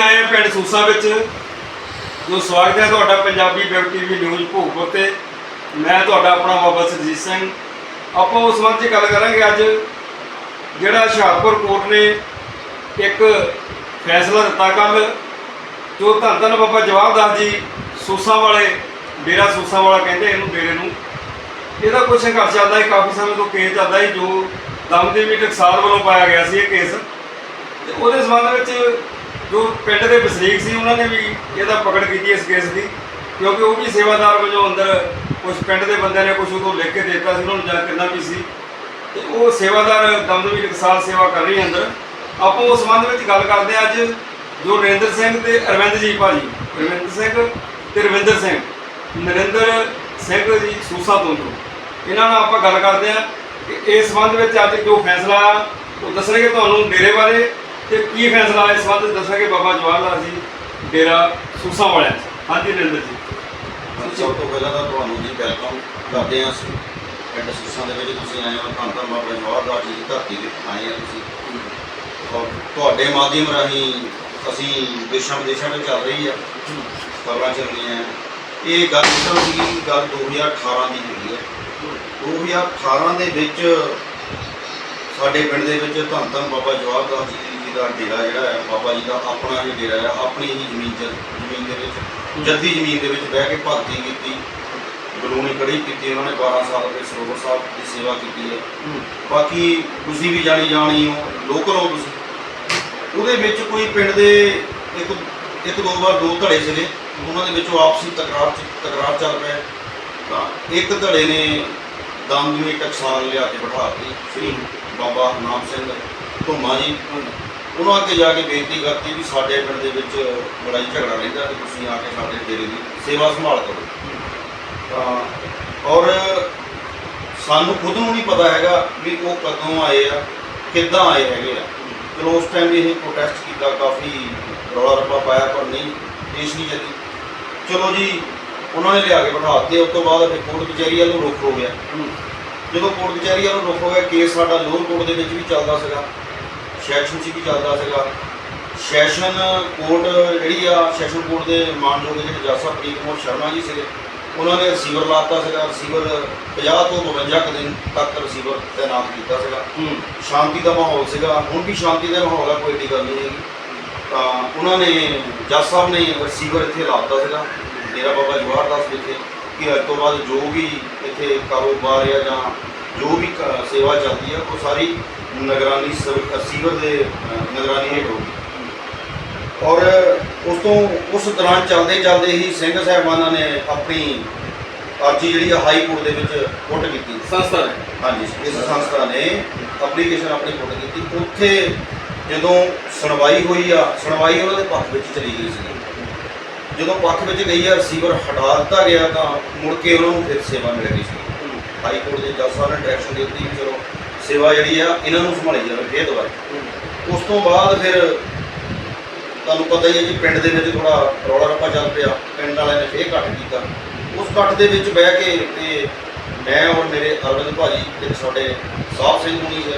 ਆਏ ਹਾਂ ਪਿੰਡ ਸੂਸਾ ਵਿੱਚ। ਜੋ ਸਵਾਗਤ ਹੈ ਤੁਹਾਡਾ Punjabi web TV news Bhogpur ਤੇ। ਮੈਂ ਤੁਹਾਡਾ ਆਪਣਾ ਬਾਬਾ ਸਰਜੀਤ ਸਿੰਘ। ਆਪਾਂ ਉਸ ਸੰਬੰਧ 'ਚ ਗੱਲ ਕਰਾਂਗੇ ਅੱਜ, ਜਿਹੜਾ ਹੁਸ਼ਿਆਰਪੁਰ ਕੋਰਟ ਨੇ ਇੱਕ ਫੈਸਲਾ ਦਿੱਤਾ ਕੱਲ ਜੋ ਧੰਨ ਧੰਨ ਬਾਬਾ ਜਵਾਬਦਾਸ ਜੀ ਸੂਸਾ ਵਾਲੇ, ਡੇਰਾ ਸੂਸਾ ਵਾਲਾ ਕਹਿੰਦੇ ਇਹਨੂੰ, ਡੇਰੇ ਨੂੰ। ਇਹਦਾ ਕੋਈ ਸੰਘਰਸ਼ ਚੱਲਦਾ ਹੈ ਕਾਫੀ ਸਮੇਂ ਤੋਂ ਕੇਸ ਚੱਲਦਾ ਹੈ ਜੋ ਦਮਦੇਵੀ ਟਕਸਾਲ ਵੱਲੋਂ ਪਾਇਆ ਗਿਆ ਸੀ ਇਹ ਕੇਸ। ਤੇ ਉਹਦੇ ਸੰਬੰਧ ਵਿੱਚ ਜੋ ਪਿੰਡ ਦੇ ਵਸਨੀਕ ਸੀ ਉਹਨਾਂ ਨੇ ਵੀ ਇਹਦਾ ਪਕੜ ਕੀਤੀ ਇਸ ਕੇਸ ਦੀ ਕਿਉਂਕਿ ਉਹ ਵੀ ਸੇਵਾਦਾਰ ਵਜੋਂ ਅੰਦਰ ਕੁਝ ਪਿੰਡ ਦੇ ਬੰਦਿਆਂ ਨੇ ਕੁਝ ਉਦੋਂ ਲਿਖ ਕੇ ਦੇ ਦਿੱਤਾ ਸੀ ਉਹਨਾਂ ਨੂੰ ਜਾਂ ਕਿੰਨਾ ਵੀ ਸੀ। ਤੇ ਉਹ ਸੇਵਾਦਾਰ ਦਮਦਮੀ ਟਕਸਾਲ ਸੇਵਾ ਕਰ ਰਹੀ ਅੰਦਰ। ਆਪਾਂ ਉਸ ਸੰਬੰਧ ਵਿੱਚ ਗੱਲ ਕਰਦੇ ਹਾਂ ਅੱਜ ਜੋ ਨਰਿੰਦਰ ਸਿੰਘ ਤੇ ਅਰਵਿੰਦ ਜੀ ਭਾਜੀ ਅਰਵਿੰਦ ਸਿੰਘ ਤੇ ਰਵਿੰਦਰ ਸਿੰਘ ਨਰਿੰਦਰ ਸਿੰਘ ਜੀ ਸੂਸਾ ਤੋਂ ਇਹਨਾਂ ਨਾਲ ਆਪਾਂ ਗੱਲ ਕਰਦੇ ਹਾਂ ਕਿ ਇਸ ਸੰਬੰਧ ਵਿੱਚ ਅੱਜ ਜੋ ਫੈਸਲਾ ਆ, ਉਹ ਦੱਸਣਗੇ ਤੁਹਾਨੂੰ ਡੇਰੇ ਬਾਰੇ। ਤੇ ਕੀ ਫੈਸਲਾ ਇਸ ਸੰਬੰਧ ਦੱਸਾਂਗੇ ਬਾਬਾ ਜਵਾਹਰ ਲਾਲ ਜੀ ਡੇਰਾ ਸੂਸਾ ਵਾਲਿਆਂ 'ਚ ਹਾਂਜੀ ਨਰਿੰਦਰ ਜੀ। ਸਭ ਤੋਂ ਪਹਿਲਾਂ ਤਾਂ ਤੁਹਾਨੂੰ ਜੀ ਵੈਲਕਮ ਕਰਦੇ ਹਾਂ ਅਸੀਂ। ਪਿੰਡ ਸੂਸਾਂ ਦੇ ਵਿੱਚ ਤੁਸੀਂ ਆਏ ਹੋ, ਧੰਨ ਧੰਨ ਬਾਬਾ ਜਵਾਹਰ ਦਾਸ ਜੀ ਦੀ ਧਰਤੀ ਤੇ ਆਏ ਆ ਤੁਸੀਂ। ਔਰ ਤੁਹਾਡੇ ਮਾਧਿਅਮ ਰਾਹੀਂ ਅਸੀਂ ਦੇਸ਼ਾਂ ਵਿਦੇਸ਼ਾਂ ਵਿੱਚ ਚੱਲ ਰਹੀ ਆ, ਖਬਰਾਂ ਚੱਲ ਰਹੀਆਂ ਇਹ ਗੱਲ ਚੱਲ ਸੀ ਗੱਲ 2018 ਦੀ ਹੋਈ ਹੈ 2018 ਦੇ ਵਿੱਚ ਸਾਡੇ ਪਿੰਡ ਦੇ ਵਿੱਚ ਧੰਨ ਧੰਨ ਬਾਬਾ ਜਵਾਹਰ ਦਾਸ ਜੀ ਦਾ ਡੇਰਾ ਜਿਹੜਾ ਹੈ ਬਾਬਾ ਜੀ ਦਾ ਆਪਣਾ ਹੀ ਡੇਰਾ ਹੈ ਆਪਣੀ ਹੀ ਜ਼ਮੀਨ 'ਚ ਜ਼ਮੀਨ ਦੇ ਵਿੱਚ ਜੱਦੀ ਜ਼ਮੀਨ ਦੇ ਵਿੱਚ ਬਹਿ ਕੇ ਭਗਤੀ ਕੀਤੀ ਬਲੂਣੀ ਕੜੀ ਕੀਤੀ ਉਹਨਾਂ ਨੇ 12 ਸਾਲ ਦੇ ਸਰੋਵਰ ਸਾਹਿਬ ਦੀ ਸੇਵਾ ਕੀਤੀ ਹੈ। ਬਾਕੀ ਤੁਸੀਂ ਵੀ ਜਾਣੀ ਜਾਣੀ ਹੋ ਲੋਕਲ ਹੋ ਤੁਸੀਂ। ਉਹਦੇ ਵਿੱਚ ਕੋਈ ਪਿੰਡ ਦੇ ਇੱਕ ਇੱਕ ਦੋ ਵਾਰ ਦੋ ਧੜੇ ਸੀਗੇ ਉਹਨਾਂ ਦੇ ਵਿੱਚੋਂ ਆਪਸੀ ਤਕਰਾਰ ਤਕਰਾਰ ਚੱਲ ਪਿਆ। ਤਾਂ ਇੱਕ ਧੜੇ ਨੇ ਦਮਦਮੀ ਟਕਸਾਲ ਲਿਆ ਕੇ ਬਿਠਾ ਕੇ ਸ੍ਰੀ ਬਾਬਾ ਨਾਮ ਸਿੰਘ ਧੁੰਮਾ ਜੀ। ਉਹਨਾਂ ਅੱਗੇ ਜਾ ਕੇ ਬੇਨਤੀ ਕਰਤੀ ਵੀ ਸਾਡੇ ਪਿੰਡ ਦੇ ਵਿੱਚ ਲੜਾਈ ਝਗੜਾ ਰਹਿੰਦਾ ਤੇ ਤੁਸੀਂ ਆ ਕੇ ਸਾਡੇ ਡੇਰੇ ਦੀ ਸੇਵਾ ਸੰਭਾਲ ਕਰੋ। ਤਾਂ, ਔਰ ਸਾਨੂੰ ਖੁਦ ਨੂੰ ਨਹੀਂ ਪਤਾ ਹੈਗਾ ਵੀ ਉਹ ਕਦੋਂ ਆਏ ਆ, ਕਿੱਦਾਂ ਆਏ ਹੈਗੇ ਆ। ਚਲੋ, ਉਸ ਟਾਈਮ ਵੀ ਇਹ ਪ੍ਰੋਟੈਸਟ ਕੀਤਾ, ਕਾਫੀ ਰੌਲਾ ਰੱਪਾ ਪਾਇਆ, ਪਰ ਨਹੀਂ, ਦੇਸ਼ ਨਹੀਂ ਚੱਲੀ ਚਲੋ ਜੀ, ਉਹਨਾਂ ਨੇ ਲਿਆ ਕੇ ਬਿਠਾ ਦਿੱਤੇ, ਉਸ ਤੋਂ ਬਾਅਦ ਫਿਰ ਕੋਰਟ ਕਚਹਿਰੀ ਵੱਲੋਂ ਰੁਕ ਹੋ ਗਿਆ। ਜਦੋਂ ਕੋਰਟ ਕਚਹਿਰੀ ਵੱਲੋਂ ਰੁਕ ਹੋ ਗਿਆ ਕੇਸ ਸਾਡਾ ਲੋਅਰ ਕੋਰਟ ਦੇ ਵਿੱਚ ਵੀ ਚੱਲਦਾ ਸੀਗਾ। ਸੈਸ਼ਨ 'ਚ ਵੀ ਚੱਲਦਾ ਸੀਗਾ। ਸੈਸ਼ਨ ਕੋਰਟ ਜਿਹੜੀ ਆ ਸੈਸ਼ਨ ਕੋਰਟ ਦੇ ਮਾਨਯੋਗ ਜਿਹੜੇ ਜੱਜ ਸਾਹਿਬ ਪ੍ਰੀਤ ਕੁਮਾਰ ਸ਼ਰਮਾ ਜੀ ਸੀਗੇ ਉਹਨਾਂ ਨੇ ਰਿਸੀਵਰ ਲਾਤਾ ਸੀਗਾ। ਰਿਸੀਵਰ 50 ਤੋਂ 52 ਕੁ ਦਿਨ ਤੱਕ ਰਿਸੀਵਰ ਤਾਇਨਾਤ ਕੀਤਾ ਸੀਗਾ। ਸ਼ਾਂਤੀ ਦਾ ਮਾਹੌਲ ਸੀਗਾ। ਹੁਣ ਵੀ ਸ਼ਾਂਤੀ ਦਾ ਮਾਹੌਲ ਆ ਕੋਈ ਏਡੀ ਗੱਲ ਨਹੀਂ ਹੈਗੀ। ਤਾਂ ਉਹਨਾਂ ਨੇ ਜੱਜ ਸਾਹਿਬ ਨੇ ਰਿਸੀਵਰ ਇੱਥੇ ਲਾਤਾ ਸੀਗਾ। ਡੇਰਾ ਬਾਬਾ ਜਵਾਹਰ ਦਾਸ ਵਿਖੇ ਕਿ ਅੱਜ ਤੋਂ ਬਾਅਦ ਜੋ ਵੀ ਇੱਥੇ ਕਾਰੋਬਾਰ ਆ ਜਾਂ ਜੋ ਵੀ ਕ- ਸੇਵਾ ਚੱਲਦੀ ਆ ਉਹ ਸਾਰੀ ਨਿਗਰਾਨੀ ਰਿਸੀਵਰ ਦੇ ਨਿਗਰਾਨੀ ਹੇਠ। ਹੋਊਗੀ ਔਰ ਉਸ ਤੋਂ ਉਸ ਦੌਰਾਨ ਚੱਲਦੇ ਚੱਲਦੇ ਹੀ ਸਿੰਘ ਸਾਹਿਬਾਨਾਂ ਨੇ ਆਪਣੀ ਅਰਜੀ ਜਿਹੜੀ ਹਾਈ ਕੋਰਟ ਦੇ ਵਿੱਚ ਪੁੱਟ ਕੀਤੀ। ਸੰਸਥਾ ਨੇ। ਹਾਂਜੀ ਇਸ ਸੰਸਥਾ ਨੇ ਐਪਲੀਕੇਸ਼ਨ ਆਪਣੀ ਪੁੱਟ ਕੀਤੀ। ਉੱਥੇ ਜਦੋਂ ਸੁਣਵਾਈ ਹੋਈ ਆ ਸੁਣਵਾਈ ਉਹਨਾਂ ਦੇ ਪੱਖ ਵਿੱਚ ਚਲੀ ਗਈ ਸੀ। ਜਦੋਂ ਪੱਖ ਵਿੱਚ ਗਈ ਆ ਰਿਸੀਵਰ ਹਟਾ ਦਿੱਤਾ ਗਿਆ ਤਾਂ ਮੁੜ ਕੇ ਉਹਨਾਂ ਨੂੰ ਫਿਰ ਸੇਵਾ ਮਿਲ ਗਈ ਸੀ। ਹਾਈ ਕੋਰਟ ਦੇ ਜੱਜ ਸਾਹਿਬ ਨੇ ਡਾਇਰੈਕਸ਼ਨ ਦੇ ਦਿੱਤੀ ਚਲੋ ਸੇਵਾ ਜਿਹੜੀ ਆ ਇਹਨਾਂ ਨੂੰ ਸੰਭਾਲੀ ਜਾਵੇ ਫੇਰ ਦੁਬਾਰਾ। ਉਸ ਤੋਂ ਬਾਅਦ ਫਿਰ ਤੁਹਾਨੂੰ ਪਤਾ ਹੀ ਹੈ ਜੀ ਪਿੰਡ ਦੇ ਵਿੱਚ ਥੋੜਾ ਰੌਲਾ ਰੱਪਾ ਚੱਲ ਪਿਆ ਪਿੰਡ ਵਾਲਿਆਂ ਨੇ ਫੇਰ ਇਕੱਠ ਕੀਤਾ। ਉਸ ਇਕੱਠ ਦੇ ਵਿੱਚ ਬਹਿ ਕੇ ਤੇ ਮੈਂ ਔਰ ਮੇਰੇ ਅਰਵਿੰਦ ਭਾਜੀ ਤੇ ਸਾਡੇ ਸਾਹਿਬ ਸਿੰਘ ਹੁਣੀ ਸੀ,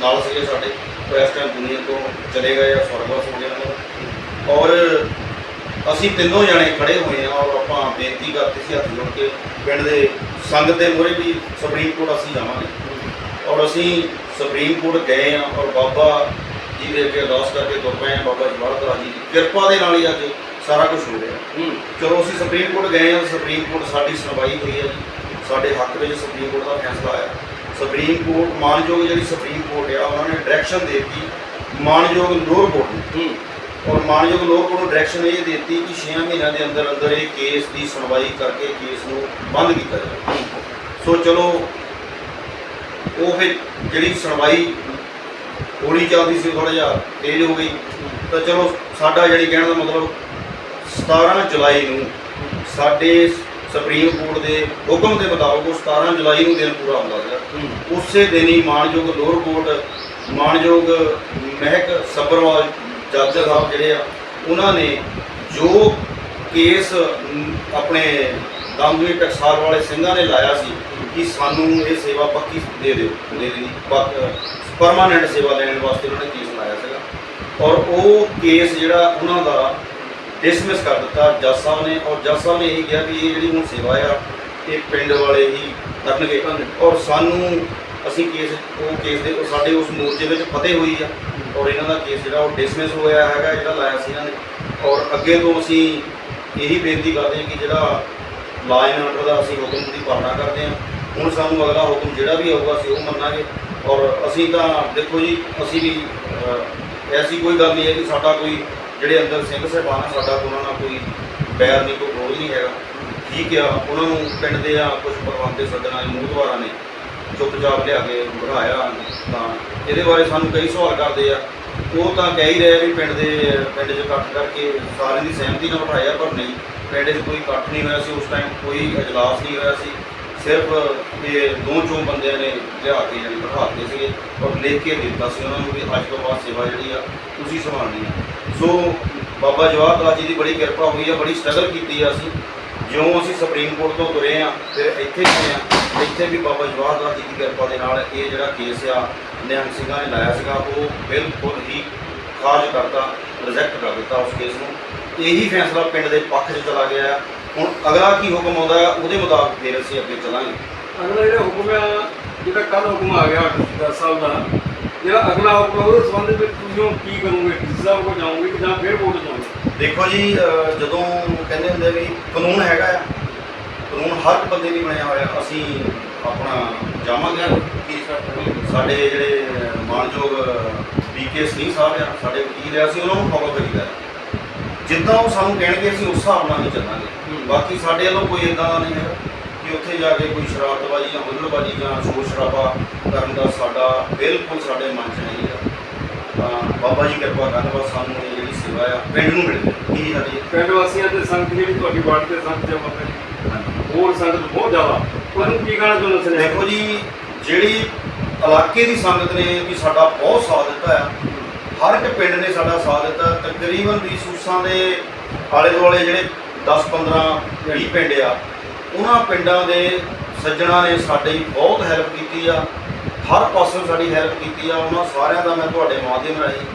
ਨਾਲ ਸੀਗੇ ਸਾਡੇ ਇਸ ਟਾਈਮ ਦੁਨੀਆ ਤੋਂ ਚਲੇ ਗਏ ਆ ਸਵਰਗਵਾਸ ਹੋ ਗਏ ਉਹਨਾਂ ਔਰ ਅਸੀਂ ਤਿੰਨੋਂ ਜਣੇ ਖੜੇ ਹੋਏ ਆ ਔਰ ਆਪਾਂ ਬੇਨਤੀ ਕਰਦੇ ਸੀ ਹੱਥ ਜੋੜ ਕੇ ਪਿੰਡ ਦੇ ਸੰਗਤ ਦੇ ਮੂਹਰੇ ਵੀ ਸੁਪਰੀਮ ਕੋਰਟ ਅਸੀਂ ਜਾਵਾਂਗੇ ਔਰ ਅਸੀਂ ਸੁਪਰੀਮ ਕੋਰਟ ਗਏ ਆ ਔਰ ਬਾਬਾ ਜੀ ਦੇ ਅੱਗੇ ਅਰਦਾਸ ਕਰਕੇ ਤੁਰ ਪਏ ਆ ਬਾਬਾ ਦਾਸ ਜੀ ਦੀ ਕਿਰਪਾ ਦੇ ਨਾਲ ਹੀ ਅੱਜ ਸਾਰਾ ਕੁਝ ਹੋ ਰਿਹਾ। ਚਲੋ ਅਸੀਂ ਸੁਪਰੀਮ ਕੋਰਟ ਗਏ ਆ ਸੁਪਰੀਮ ਕੋਰਟ ਸਾਡੀ ਸੁਣਵਾਈ ਹੋਈ ਹੈ ਜੀ। ਸਾਡੇ ਹੱਕ ਵਿੱਚ ਸੁਪਰੀਮ ਕੋਰਟ ਦਾ ਫੈਸਲਾ ਆਇਆ। ਸੁਪਰੀਮ ਕੋਰਟ ਮਾਨਯੋਗ ਜਿਹੜੀ ਸੁਪਰੀਮ ਕੋਰਟ ਆ ਉਹਨਾਂ ਨੇ ਡਾਇਰੈਕਸ਼ਨ ਦੇ ਦਿੱਤੀ ਮਾਨਯੋਗ ਲੋਅਰ ਕੋਰਟ ਨੂੰ। ਔਰ ਮਾਨਯੋਗ ਲੋਅਰ ਕੋਰਟ ਨੂੰ ਡਾਇਰੈਕਸ਼ਨ ਇਹ ਦਿੱਤੀ ਕਿ 6 ਮਹੀਨਿਆਂ ਦੇ ਅੰਦਰ ਅੰਦਰ ਇਹ ਕੇਸ ਦੀ ਸੁਣਵਾਈ ਕਰਕੇ ਕੇਸ ਨੂੰ ਬੰਦ ਕੀਤਾ ਜਾਵੇ। ਸੋ ਚਲੋ ਉਹ ਫਿਰ ਜਿਹੜੀ ਸੁਣਵਾਈ ਹੌਲੀ ਚੱਲਦੀ ਸੀ ਥੋੜਾ ਜਿਹਾ ਤੇਜ਼ ਹੋ ਗਈ। ਤਾਂ ਚਲੋ ਸਾਡਾ ਜਿਹੜੀ ਕਹਿਣ ਦਾ ਮਤਲਬ 17 ਜੁਲਾਈ ਨੂੰ ਸਾਡੇ ਸੁਪਰੀਮ ਕੋਰਟ ਦੇ ਹੁਕਮ ਦੇ ਮੁਤਾਬਕ ਉਹ 17 ਜੁਲਾਈ ਨੂੰ ਦਿਨ ਪੂਰਾ ਹੁੰਦਾ ਸੀਗਾ। ਉਸੇ ਦਿਨ ਹੀ ਮਾਨਯੋਗ ਲੋਅਰ ਕੋਰਟ, ਮਾਨਯੋਗ ਮਹਿਕ ਸੱਭਰਵਾਲ ਜੱਜ ਸਾਹਿਬ ਜਿਹੜੇ ਆ, ਉਹਨਾਂ ਨੇ ਜੋ ਕੇਸ ਆਪਣੇ ਦਮਦਮੀ ਟਕਸਾਲ ਵਾਲੇ ਸਿੰਘਾਂ ਨੇ ਲਾਇਆ ਸੀ ਕਿ ਸਾਨੂੰ ਇਹ ਸੇਵਾ ਪੱਕੀ ਦੇ ਦਿਓ। ਦੇ ਦੇਣੀ। ਪਰਮਾਨੈਂਟ ਸੇਵਾ ਲੈਣ ਵਾਸਤੇ ਉਹਨਾਂ ਨੇ ਕੇਸ ਲਾਇਆ ਸੀਗਾ। ਔਰ ਉਹ ਕੇਸ ਜਿਹੜਾ ਉਹਨਾਂ ਦਾ ਡਿਸਮਿਸ ਕਰ ਦਿੱਤਾ। ਜੱਜ ਸਾਹਿਬ ਨੇ, ਔਰ ਜੱਜ ਸਾਹਿਬ ਨੇ ਇਹ ਕਿਹਾ ਵੀ ਇਹ ਜਿਹੜੀ ਹੁਣ ਸੇਵਾ ਆ, ਇਹ ਪਿੰਡ ਵਾਲੇ ਹੀ ਕਰਨਗੇ। ਔਰ ਸਾਨੂੰ ਅਸੀਂ ਕੇਸ, ਉਹ ਕੇਸ ਦੇ, ਸਾਡੇ ਉਸ ਮੋਰਚੇ ਵਿੱਚ ਫਤਿਹ ਹੋਈ ਆ। ਔਰ ਇਹਨਾਂ ਦਾ ਕੇਸ ਜਿਹੜਾ ਉਹ ਡਿਸਮਿਸ ਹੋਇਆ ਹੈਗਾ, ਜਿਹੜਾ ਲਾਇਆ ਸੀ ਇਹਨਾਂ ਨੇ। ਔਰ ਅੱਗੇ ਤੋਂ ਅਸੀਂ ਇਹੀ ਬੇਨਤੀ ਕਰਦੇ ਹਾਂ ਕਿ ਜਿਹੜਾ ਲਾਅ ਆਰਡਰ ਦਾ ਅਸੀਂ ਹੁਕਮ ਦੀ ਪਾਲਣਾ ਕਰਦੇ ਹਾਂ। ਹੁਣ ਸਾਨੂੰ ਅਗਲਾ ਹੁਕਮ ਜਿਹੜਾ ਵੀ ਆਊਗਾ ਅਸੀਂ ਉਹ ਮੰਨਾਂਗੇ। ਔਰ ਅਸੀਂ ਤਾਂ ਦੇਖੋ ਜੀ, ਅਸੀਂ ਵੀ ਐਸੀ ਕੋਈ ਗੱਲ ਨਹੀਂ ਹੈ ਕਿ ਸਾਡਾ ਕੋਈ ਜਿਹੜੇ ਅੰਦਰ ਸਿੰਘ ਸਾਹਿਬਾਨ ਆ, ਸਾਡਾ ਉਹਨਾਂ ਨਾਲ ਕੋਈ ਬੈਰ ਨਹੀਂ, ਕੋਈ ਵਿਰੋਧ ਨਹੀਂ ਹੈਗਾ। ਠੀਕ ਆ, ਉਹਨਾਂ ਨੂੰ ਪਿੰਡ ਦੇ ਆ ਕੁਝ ਪਰਵਾਂਦੇ ਸੱਜਣਾ ਮੂਹਦਵਾਰਾਂ ਨੇ ਚੁੱਪਚਾਪ ਲਿਆ ਕੇ ਬਿਠਾਇਆ। ਤਾਂ ਇਹਦੇ ਬਾਰੇ ਸਾਨੂੰ ਕਈ ਸਵਾਲ ਕਰਦੇ ਆ। ਉਹ ਤਾਂ ਕਹਿ ਹੀ ਰਹੇ ਵੀ ਪਿੰਡ ਦੇ, ਪਿੰਡ 'ਚ ਇਕੱਠ ਕਰਕੇ ਸਾਰਿਆਂ ਦੀ ਸਹਿਮਤੀ ਨਾਲ ਬਿਠਾਇਆ ਪਰ ਨਹੀਂ। ਪਿੰਡ 'ਚ ਕੋਈ ਇਕੱਠ ਨਹੀਂ ਹੋਇਆ ਸੀ, ਉਸ ਟਾਈਮ ਕੋਈ ਇਜਲਾਸ ਨਹੀਂ ਹੋਇਆ ਸੀ। ਸਿਰਫ ਇਹ ਦੋ ਚੋਂ ਬੰਦਿਆਂ ਨੇ ਲਿਆ ਕੇ ਜਿਹੜੀ ਬਿਠਾਤੇ ਸੀਗੇ ਔਰ ਲਿਖ ਕੇ ਦਿੱਤਾ ਸੀ ਉਹਨਾਂ ਨੂੰ ਵੀ ਅੱਜ ਤੋਂ ਬਾਅਦ ਸੇਵਾ ਜਿਹੜੀ ਆ ਤੁਸੀਂ ਸੰਭਾਲਣੀ ਆ। ਸੋ ਬਾਬਾ ਜਵਾਹਰ ਦਾਸ ਜੀ ਦੀ ਬੜੀ ਕਿਰਪਾ ਹੋਈ ਆ, ਬੜੀ ਸਟਰਗਲ ਕੀਤੀ ਆ ਅਸੀਂ। ਜਿਉਂ ਅਸੀਂ ਸੁਪਰੀਮ ਕੋਰਟ ਤੋਂ ਤੁਰੇ ਆ, ਫਿਰ ਇੱਥੇ ਆਏ ਆ, ਇੱਥੇ ਵੀ ਬਾਬਾ ਜਵਾਹਰ ਦਾਸ ਜੀ ਦੀ ਕਿਰਪਾ ਦੇ ਨਾਲ ਇਹ ਜਿਹੜਾ ਕੇਸ ਆ, ਨਿਹੰਗ ਸਿੰਘਾਂ ਨੇ ਲਾਇਆ ਸੀਗਾ, ਉਹ ਬਿਲਕੁਲ ਹੀ ਖਾਰਜ ਕਰਤਾ ਰਿਜੈਕਟ ਕਰ ਦਿੱਤਾ ਉਸ ਕੇਸ ਨੂੰ। ਇਹੀ ਫੈਸਲਾ ਪਿੰਡ ਦੇ ਪੱਖ 'ਚ ਚਲਾ ਗਿਆ। ਹੁਣ ਅਗਲਾ ਕੀ ਹੁਕਮ ਆਉਂਦਾ ਹੈ ਉਹਦੇ ਮੁਤਾਬਕ ਫਿਰ ਅਸੀਂ ਅੱਗੇ ਚੱਲਾਂਗੇ। ਅਗਲਾ ਜਿਹੜਾ ਹੁਕਮ ਆ ਜਿਹੜਾ ਕੱਲ ਹੁਕਮ ਆ ਗਿਆ ਦਸ ਸਾਲ ਦਾ ਜਿਹੜਾ ਅਗਲਾ ਹੁਕਮ ਉਹਦੇ ਸੰਬੰਧ ਵਿੱਚ ਤੁਸੀਂ ਕੀ ਕਰੋਗੇ? ਡੀ ਸਾਹਿਬ ਕੋਲ ਜਾਓਗੇ ਕਿ ਜਾਂ ਫਿਰ ਕੋਰਟ ਜਾਓਗੇ? ਦੇਖੋ ਜੀ ਅਹ ਜਦੋਂ ਕਹਿੰਦੇ ਹੁੰਦੇ ਵੀ ਕਾਨੂੰਨ ਹੈਗਾ ਆ ਕਾਨੂੰਨ ਹਰ ਇੱਕ ਬੰਦੇ ਲਈ ਬਣਿਆ ਹੋਇਆ ਅਸੀਂ ਆਪਣਾ ਜਾਵਾਂਗੇ। ਕਿ ਸਾਡੇ ਜਿਹੜੇ ਮਾਨਯੋਗ ਬੀਕੇ ਸਿੰਘ ਸਾਹਿਬ ਆ ਸਾਡੇ ਵਕੀਲ ਆ ਅਸੀਂ ਉਹਨਾਂ ਨੂੰ ਫੋਲੋ ਕਰੀਦਾ। ਜਿੱਦਾਂ ਉਹ ਸਾਨੂੰ ਕਹਿਣਗੇ ਅਸੀਂ ਉਸ ਹਿਸਾਬ ਨਾਲ ਹੀ ਚੱਲਾਂਗੇ। ਬਾਕੀ ਸਾਡੇ ਵੱਲੋਂ ਕੋਈ ਇਦਾਂ ਦਾ ਨਹੀਂ ਹੈ ਕਿ ਉੱਥੇ ਜਾ ਕੇ ਕੋਈ ਸ਼ਰਾਰਤਬਾਜ਼ੀ ਜਾਂ ਹੁੱਲੜਬਾਜ਼ੀ ਜਾਂ ਸ਼ੋਰ ਸ਼ਰਾਬਾ ਕਰਨ ਦਾ ਸਾਡਾ ਬਿਲਕੁਲ ਸਾਡੇ ਮਨ 'ਚ ਨਹੀਂ ਹੈ। ਤਾਂ ਬਾਬਾ ਜੀ ਕਿਰਪਾ ਕਰਨ ਬਸ ਸਾਨੂੰ ਇਹ ਜਿਹੜੀ ਸੇਵਾ ਆ ਪਿੰਡ ਨੂੰ ਮਿਲ ਇਹੀ ਸਾਡੀ ਪਿੰਡ ਵਾਸੀਆਂ ਤੇ ਸੰਗਤ ਜਿਹੜੀ ਤੁਹਾਡੀ ਵਾਰਡ ਤੇ ਸੰਗਤ ਜਮਾ ਕਰੀ ਹੋਰ ਸੰਗਤ ਬਹੁਤ ਜ਼ਿਆਦਾ। ਉਹਨੂੰ ਕੀ ਕਹਿਣਾ ਚਾਹੁੰਦੇ ਸਨੇ ਦੇਖੋ ਜੀ ਜਿਹੜੀ ਇਲਾਕੇ ਦੀ ਸੰਗਤ ਨੇ ਵੀ ਸਾਡਾ ਬਹੁਤ ਸਾਥ ਦਿੱਤਾ ਆ ਹਰ ਇੱਕ ਪਿੰਡ ਨੇ ਸਾਡਾ ਸਾਥ ਦਿੱਤਾ। ਤਕਰੀਬਨ ਵੀ ਸੂਸਾਂ ਦੇ ਆਲੇ ਦੁਆਲੇ ਜਿਹੜੇ 10 15 20 ਪਿੰਡ ਆ, ਉਹਨਾਂ ਪਿੰਡਾਂ ਦੇ ਸੱਜਣਾ ਨੇ ਸਾਡੀ ਬਹੁਤ ਹੈਲਪ ਕੀਤੀ ਆ। ਹਰ ਪਾਸੇ ਸਾਡੀ ਹੈਲਪ ਕੀਤੀ ਆ। ਉਹਨਾਂ ਸਾਰਿਆਂ ਦਾ ਮੈਂ ਤੁਹਾਡੇ ਮਾਧਿਅਮ ਰਾਹੀਂ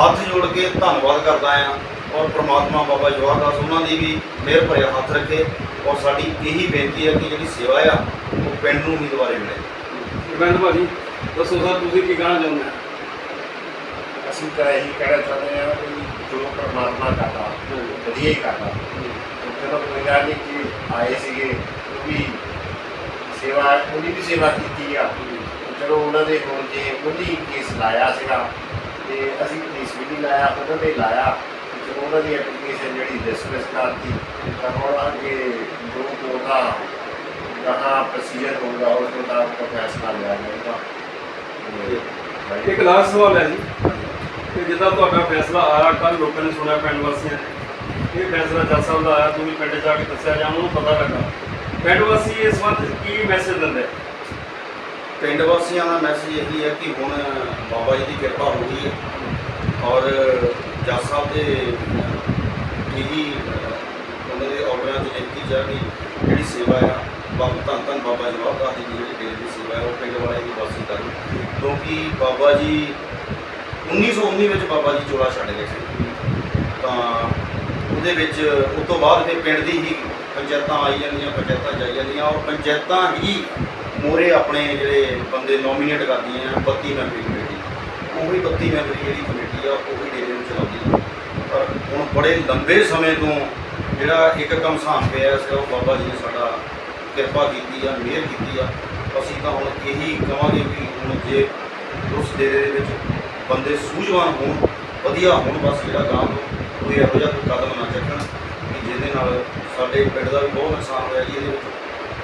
ਹੱਥ ਜੋੜ ਕੇ ਧੰਨਵਾਦ ਕਰਦਾ ਆ। ਔਰ ਪ੍ਰਮਾਤਮਾ ਬਾਬਾ ਜਵਾਹਰਦਾਸ ਉਹਨਾਂ ਦੀ ਵੀ ਮਿਹਰ ਭਰਿਆ ਹੱਥ ਰੱਖੇ। ਔਰ ਸਾਡੀ ਇਹੀ ਬੇਨਤੀ ਹੈ ਕਿ ਜਿਹੜੀ ਸੇਵਾ ਆ, ਉਹ ਪਿੰਡ ਨੂੰ ਹੀ ਦੁਬਾਰੇ ਮਿਲੇ। ਗਵਿੰਦ ਭਾਜੀ, ਦੱਸੋ ਸਰ, ਤੁਸੀਂ ਕੀ ਕਹਿਣਾ ਚਾਹੁੰਦੇ ਹੋ? ਅਸੀਂ ਤਾਂ ਇਹੀ ਕਹਿਣਾ ਚਾਹੁੰਦੇ ਹਾਂ ਕਿ ਜੋ ਪਰਮਾਤਮਾ ਕਰਦਾ ਵਧੀਆ ਹੀ ਕਰਦਾ। ਚਲੋ ਕੋਈ ਗੱਲ ਨਹੀਂ ਕਿ ਆਏ ਸੀਗੇ ਉਹ ਵੀ ਸੇਵਾ ਉਹਦੀ ਵੀ ਸੇਵਾ ਕੀਤੀ ਆ। ਚਲੋ ਉਹਨਾਂ ਦੇ ਹੁਣ ਜੇ ਉਹਦੀ ਕੇਸ ਲਾਇਆ ਸੀਗਾ ਤੇ ਅਸੀਂ ਪੁਲਿਸ ਵੀ ਨਹੀਂ ਲਾਇਆ ਉਹਨਾਂ ਨੇ ਲਾਇਆ। ਚਲੋ ਉਹਨਾਂ ਦੀ ਐਪਲੀਕੇਸ਼ਨ ਜਿਹੜੀ ਡਿਸਕਸ ਕਰਤੀ ਤਾਂ ਹੁਣ ਅੱਗੇ ਜੋ ਕੋਰਟ ਦਾ ਕਹਾ ਪ੍ਰੋਸੀਜਰ ਹੋਊਗਾ ਉਸ ਮੁਤਾਬਕ ਫੈਸਲਾ ਲਿਆ ਜਾਏਗਾ ਤੇ ਇੱਕ ਲਾਸਟ ਸਵਾਲ ਹੈ ਜੀ। ਕਿ ਜਿੱਦਾਂ ਤੁਹਾਡਾ ਫੈਸਲਾ ਆਇਆ ਕੱਲ ਲੋਕਾਂ ਨੇ ਸੁਣਿਆ ਪਿੰਡ ਵਾਸੀਆਂ ਨੇ। ਇਹ ਫੈਸਲਾ ਜੱਜ ਸਾਹਿਬ ਦਾ ਆਇਆ ਤੁਸੀਂ ਪਿੰਡ ਜਾ ਕੇ ਦੱਸਿਆ ਜਾਂ ਉਹਨੂੰ ਪਤਾ ਲੱਗਾ। ਪਿੰਡ ਵਾਸੀ ਇਸ ਸੰਬੰਧ ਕੀ ਮੈਸੇਜ ਦਿੰਦੇ? ਪਿੰਡ ਵਾਸੀਆਂ ਦਾ ਮੈਸੇਜ ਇਹੀ ਹੈ ਕਿ ਹੁਣ ਬਾਬਾ ਜੀ ਦੀ ਕਿਰਪਾ ਹੋ ਗਈ ਹੈ। ਔਰ ਜੱਜ ਸਾਹਿਬ ਦੇ ਇਹੀ, ਉਹਨਾਂ ਦੇ ਆਰਡਰਾਂ 'ਚ ਲਿਖੀ ਜਾ ਕਿ ਜਿਹੜੀ ਸੇਵਾ ਆ, ਬਾਬਾ ਧੰਨ ਧੰਨ ਬਾਬਾ ਜਵਾਹਰ ਦਾਸ ਜੀ ਦੀ ਜਿਹੜੀ ਡੇਰੇ ਦੀ ਸੇਵਾ ਹੈ, ਉਹ ਪਿੰਡ ਵਾਲੇ ਦੀ ਵਾਸੀ ਕਰਨ। ਕਿਉਂਕਿ ਬਾਬਾ ਜੀ 1919 ਵਿੱਚ ਬਾਬਾ ਜੀ ਚੋਲਾ ਛੱਡ ਗਏ ਸੀ। ਤਾਂ ਉਹਦੇ ਵਿੱਚ ਉਸ ਤੋਂ ਬਾਅਦ ਫਿਰ ਪਿੰਡ ਦੀ ਹੀ ਪੰਚਾਇਤਾਂ ਆਈ ਜਾਂਦੀਆਂ, ਪੰਚਾਇਤਾਂ ਜਾਈ ਜਾਂਦੀਆਂ। ਔਰ ਪੰਚਾਇਤਾਂ ਹੀ ਮੋਰੇ ਆਪਣੇ ਜਿਹੜੇ ਬੰਦੇ ਨੋਮੀਨੇਟ ਕਰਦੀਆਂ ਆ 32 ਮੈਂਬਰੀ ਕਮੇਟੀ। ਉਹੀ 32 ਮੈਂਬਰੀ ਜਿਹੜੀ ਕਮੇਟੀ ਆ, ਉਹੀ ਡੇਰੇ ਨੂੰ ਚਲਾਉਂਦੀ ਆ। ਪਰ ਹੁਣ ਬੜੇ ਲੰਬੇ ਸਮੇਂ ਤੋਂ ਜਿਹੜਾ ਇੱਕ ਕਮਸਾਨ ਪਿਆ ਸੀ ਉਹ ਬਾਬਾ ਜੀ ਨੇ ਸਾਡਾ ਕਿਰਪਾ ਕੀਤੀ ਆ, ਮਿਹਰ ਕੀਤੀ ਆ। ਅਸੀਂ ਤਾਂ ਹੁਣ ਇਹੀ ਕਹਾਂਗੇ ਵੀ ਹੁਣ ਜੇ ਉਸ ਡੇਰੇ ਦੇ ਵਿੱਚ ਬੰਦੇ ਸੂਝਵਾਨ ਹੋਣ, ਵਧੀਆ ਹੋਣ, ਬਸ ਜਿਹੜਾ ਗਾਂ ਤੋਂ ਕੋਈ ਇਹੋ ਜਿਹਾ ਕੋਈ ਕਦਮ ਨਾ ਚੱਕਣ ਕਿ ਜਿਹਦੇ ਨਾਲ ਸਾਡੇ ਪਿੰਡ ਦਾ ਵੀ ਬਹੁਤ ਨੁਕਸਾਨ ਹੋਇਆ ਜੀ, ਇਹਦੇ ਵਿੱਚ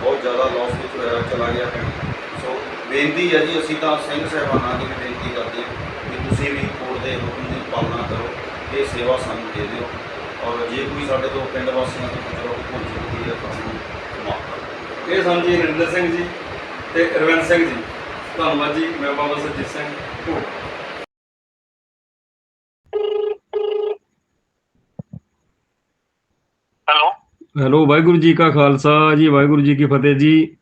ਬਹੁਤ ਜ਼ਿਆਦਾ ਲਾਸ ਵਿੱਚ ਹੋਇਆ, ਚਲਾ ਗਿਆ ਪਿੰਡ। ਸੋ ਬੇਨਤੀ ਹੈ ਜੀ, ਅਸੀਂ ਤਾਂ ਸਿੰਘ ਸਾਹਿਬਾਨਾਂ ਦੀ ਵੀ ਬੇਨਤੀ ਕਰਦੇ ਹਾਂ ਕਿ ਤੁਸੀਂ ਵੀ ਕੋਰਟ ਦੇ ਹੁਕਮ ਦੀ ਪਾਲਣਾ ਕਰੋ, ਇਹ ਸੇਵਾ ਸਾਨੂੰ ਦੇ ਦਿਓ। ਔਰ ਜੇ ਕੋਈ ਸਾਡੇ ਤੋਂ ਪਿੰਡ ਵਾਸੀਆਂ ਤੋਂ ਚਲੋ ਰੋਕ ਭੁੱਲ ਚੁੱਕੀ ਹੈ ਤੁਹਾਨੂੰ ਮਾਫ ਕਰੋ ਇਹ ਸਨ ਜੀ ਨਰਿੰਦਰ ਸਿੰਘ ਜੀ ਤੇ ਰਵਿੰਦਰ ਸਿੰਘ ਜੀ। ਧੰਨਵਾਦ ਜੀ, ਮੈਂ ਬਾਬਾ ਸਰਜੀਤ ਸਿੰਘ ਭੋਗ। ਹੈਲੋ ਵਾਹਿਗੁਰੂ ਜੀ ਕਾ ਖਾਲਸਾ ਜੀ ਵਾਹਿਗੁਰੂ ਜੀ ਕੀ ਫਤਿਹ ਜੀ।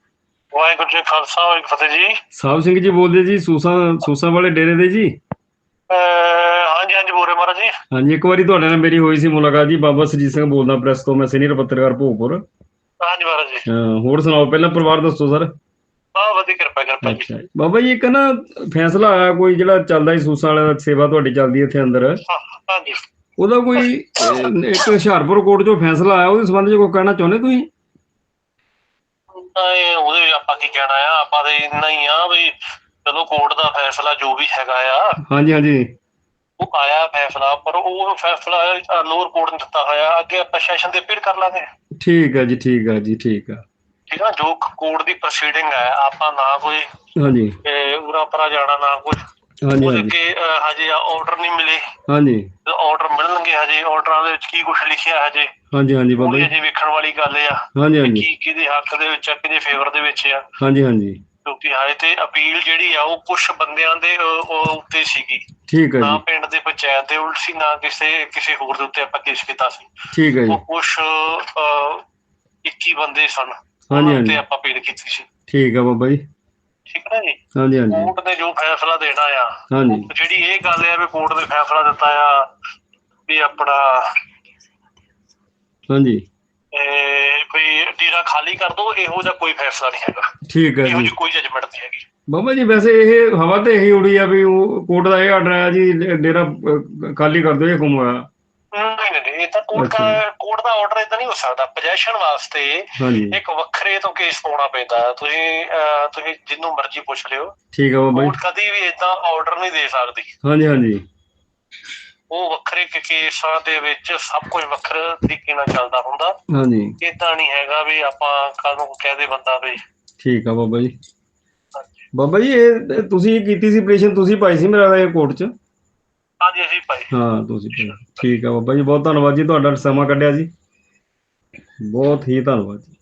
ਵਾਹਿਗੁਰੂ ਜੀ ਖਾਲਸਾ ਵਾਹਿਗੁਰੂ ਫਤਿਹ ਜੀ। ਸਾਹਿਬ ਸਿੰਘ ਜੀ ਬੋਲਦੇ ਜੀ ਸੂਸਾ ਸੂਸਾ ਵਾਲੇ ਡੇਰੇ ਦੇ ਜੀ? ਹਾਂਜੀ ਹਾਂਜੀ ਬੋਰੇ ਮਹਾਰਾਜ ਜੀ। ਹਾਂਜੀ ਇੱਕ ਵਾਰੀ ਤੁਹਾਡੇ ਨਾਲ ਮੇਰੀ ਹੋਈ ਸੀ ਮੁਲਾਕਾਤ ਜੀ ਬਾਬਾ ਸਰਜੀਤ ਸਿੰਘ ਬੋਲਦਾ ਪ੍ਰੈਸ ਤੋਂ ਮੈਂ ਸੀਨੀਅਰ ਪੱਤਰਕਾਰ ਭੋਗਪੁਰ। ਹਾਂਜੀ ਮਹਾਰਾਜ ਜੀ। ਅਹ ਹੋਰ ਸੁਣਾਓ ਪਹਿਲਾਂ ਪਰਿਵਾਰ ਦੱਸੋ ਸਰ। ਬਹੁਤ ਵਧੀਆ ਕਿਰਪਾ ਕਿਰਪਾ ਜੀ। ਬਾਬਾ ਜੀ ਇੱਕ ਨਾ ਫੈਸਲਾ ਆਇਆ ਕੋਈ ਜਿਹੜਾ ਚੱਲਦਾ ਸੀ ਸੂਸਾਂ ਵਾਲਾ ਦਾ ਸੇਵਾ ਤੁਹਾਡੀ ਚੱਲਦੀ ਹੈ ਇੱਥੇ ਅੰਦਰ। ਹਾਂ, ਹਾਂਜੀ। ਉਹਦਾ ਕੋਈ ਇੱਕ ਹੁਸ਼ਿਆਰਪੁਰ ਕੋਰਟ 'ਚੋਂ ਫੈਸਲਾ ਆਇਆ ਉਹਦੇ ਸੰਬੰਧ 'ਚ ਕੋਈ ਕਹਿਣਾ ਚਾਹੁੰਦੇ ਤੁਸੀਂ? ਤਾਂ ਇਹ ਉਹਦੇ ਵਿੱਚ ਆਪਾਂ ਕੀ ਕਹਿਣਾ ਆ ਆਪਾਂ ਤੇ ਇੰਨਾ ਹੀ ਆ ਵੀ ਚਲੋ ਕੋਰਟ ਦਾ ਫੈਸਲਾ ਜੋ ਵੀ ਹੈਗਾ ਆ। ਹਾਂਜੀ ਹਾਂਜੀ। ਉਹ ਆਇਆ ਫੈਸਲਾ ਪਰ ਉਹ ਫੈਸਲਾ ਲੋਅਰ ਕੋਰਟ ਨੇ ਦਿੱਤਾ ਹੋਇਆ ਅੱਗੇ ਆਪਾਂ ਸੈਸ਼ਨ ਦੇ ਅਪੀਲ ਕਰ ਲਾਂਗੇ। ਠੀਕ ਹੈ ਜੀ ਠੀਕ ਹੈ ਜੀ ਠੀਕ ਹੈ ਠੀਕ ਆ ਜੋ ਕੋਰਟ ਦੀ ਪ੍ਰੋਸੀਡਿੰਗ ਹੈ ਆਪਾਂ ਨਾ ਕੋਈ ਹਾਂਜੀ। ਉਰਾ ਪਰਾ ਜਾਣਾ ਨਾ ਕੁਝ ਹਾਂਜੀ ਉਹਦੇ ਹਾਂਜੀ। ਕੇ ਅਹ, ਹਜੇ ਆਰਡਰ ਨਹੀਂ ਮਿਲੇ। ਹਾਂਜੀ। ਆਰਡਰ ਮਿਲਣਗੇ ਹਜੇ ਆਰਡਰਾਂ ਦੇ ਵਿੱਚ ਕੀ ਕੁਝ ਲਿਖਿਆ ਹਜੇ? ਹਾਂਜੀ ਹਾਂਜੀ ਬਾਬਾ ਜੀ। ਹਜੇ ਵੇਖਣ ਵਾਲੀ ਗੱਲ ਆ ਹਾਂਜੀ ਕਿ ਹਾਂਜੀ। ਕੀ ਕਿਹਦੇ ਹੱਕ ਦੇ ਵਿੱਚ ਆ ਕਿਹਦੇ ਫੇਵਰ ਦੇ ਵਿੱਚ ਆ। ਹਾਂਜੀ ਹਾਂਜੀ। ਕਿਉਂਕਿ ਹਾਲੇ ਤੇ ਅਪੀਲ ਜਿਹੜੀ ਆ ਉਹ ਕੁਝ ਬੰਦਿਆਂ ਦੇ ਅਹ, ਉਹ ਉੱਤੇ ਸੀਗੀ। ਠੀਕ ਹੈ ਨਾ ਜੀ। ਪਿੰਡ ਦੇ ਪੰਚਾਇਤ ਦੇ ਉਲਟ ਸੀ ਨਾ ਕਿਸੇ ਕਿਸੇ ਹੋਰ ਦੇ ਉੱਤੇ ਆਪਾਂ ਕੇਸ ਕੀਤਾ ਸੀ। ਠੀਕ ਹੈ ਜੀ। ਉਹ ਕੁਝ 21 ਬੰਦੇ ਸਨ। ਹਾਂਜੀ ਹਾਂਜੀ ਉੱਤੇ ਆਪਾਂ ਅਪੀਲ ਕੀਤੀ ਸੀ। ਠੀਕ ਹੈ ਬਾਬਾ ਜੀ। ਠੀਕ ਹੈ ਨਾ ਜੀ ਹਾਂਜੀ ਹਾਂਜੀ। ਕੋਰਟ ਨੇ ਜੋ ਫੈਸਲਾ ਦੇਣਾ ਆ ਹਾਂਜੀ। ਜਿਹੜੀ ਇਹ ਗੱਲ ਹੈ ਵੀ ਕੋਰਟ ਨੇ ਫੈਸਲਾ ਦਿੱਤਾ ਆ ਵੀ ਆਪਣਾ ਹਾਂਜੀ। ਇਹ ਵੀ ਡੇਰਾ ਖਾਲੀ ਕਰ ਦੋ ਇਹੋ ਜਿਹਾ ਕੋਈ ਫੈਸਲਾ ਨਹੀਂ ਹੈਗਾ। ਠੀਕ ਹੈ ਇਹੋ ਜੀ। ਜਿਹੀ ਕੋਈ ਜਜਮੈਂਟ ਨਹੀਂ ਹੈਗੀ। ਬਾਬਾ ਜੀ ਵੈਸੇ ਇਹ ਹਵਾ ਤੇ ਇਹੀ ਉੜੀ ਆ ਵੀ ਉਹ ਕੋਰਟ ਦਾ ਇਹ ਆਰਡਰ ਆਇਆ ਜੀ ਡੇਰਾ ਖਾਲੀ ਕਰ ਦਿਓ ਇਹ ਕੰਮ ਹੋਇਆ। ਨਹੀਂ ਨਹੀਂ ਇਹ ਤਾਂ ਕੋਰਟ ਦਾ ਕੋਰਟ ਦਾ ਆਰਡਰ ਇਦਾਂ ਨਹੀਂ ਹੋ ਸਕਦਾ। ਪੋਜੈਸ਼ਨ ਵਾਸਤੇ ਇੱਕ ਵੱਖਰੇ ਤੋਂ ਕੇਸ ਪਾਉਣਾ ਪੈਂਦਾ। ਤੁਸੀਂ ਤੁਸੀਂ ਜਿੰਨੂੰ ਮਰਜ਼ੀ ਪੁੱਛ ਲਿਓ। ਠੀਕ ਹੈ ਬਾਬਾ ਕੋਰਟ ਕਦੀ ਵੀ ਇਦਾਂ ਆਰਡਰ ਨਹੀਂ ਦੇ ਸਕਦੀ। ਹਾਂਜੀ ਹਾਂਜੀ। ਉਹ ਵੱਖਰੇ ਕੇਸਾਂ ਦੇ ਵਿੱਚ ਸਭ ਕੁਝ ਵੱਖਰੇ ਤਰੀਕੇ ਨਾਲ ਚੱਲਦਾ ਹੁੰਦਾ। ਹਾਂਜੀ। ਇਦਾਂ ਨਹੀਂ ਹੈਗਾ ਵੀ ਆਪਾਂ ਕੱਲ ਨੂੰ ਕਹਦੇ ਬੰਦਾ ਵੀ ਠੀਕ ਆ ਬਾਬਾ ਜੀ। ਬਾਬਾ ਜੀ ਇਹ ਤੁਸੀਂ ਕੀਤੀ ਸੀ ਆਪਰੇਸ਼ਨ ਤੁਸੀਂ ਪਾਈ ਸੀ ਮੇਰਾ ਇਹ ਕੋਰਟ 'ਚ? ਹਾਂਜੀ, ਅਸੀਂ ਭਾਈ। ਹਾਂ, ਤੁਸੀਂ ਠੀਕ ਆ ਬਾਬਾ ਜੀ, ਬਹੁਤ ਧੰਨਵਾਦ ਜੀ, ਤੁਹਾਡਾ ਸਮਾਂ ਕੱਢਿਆ ਜੀ। ਬਹੁਤ ਹੀ ਧੰਨਵਾਦ ਜੀ।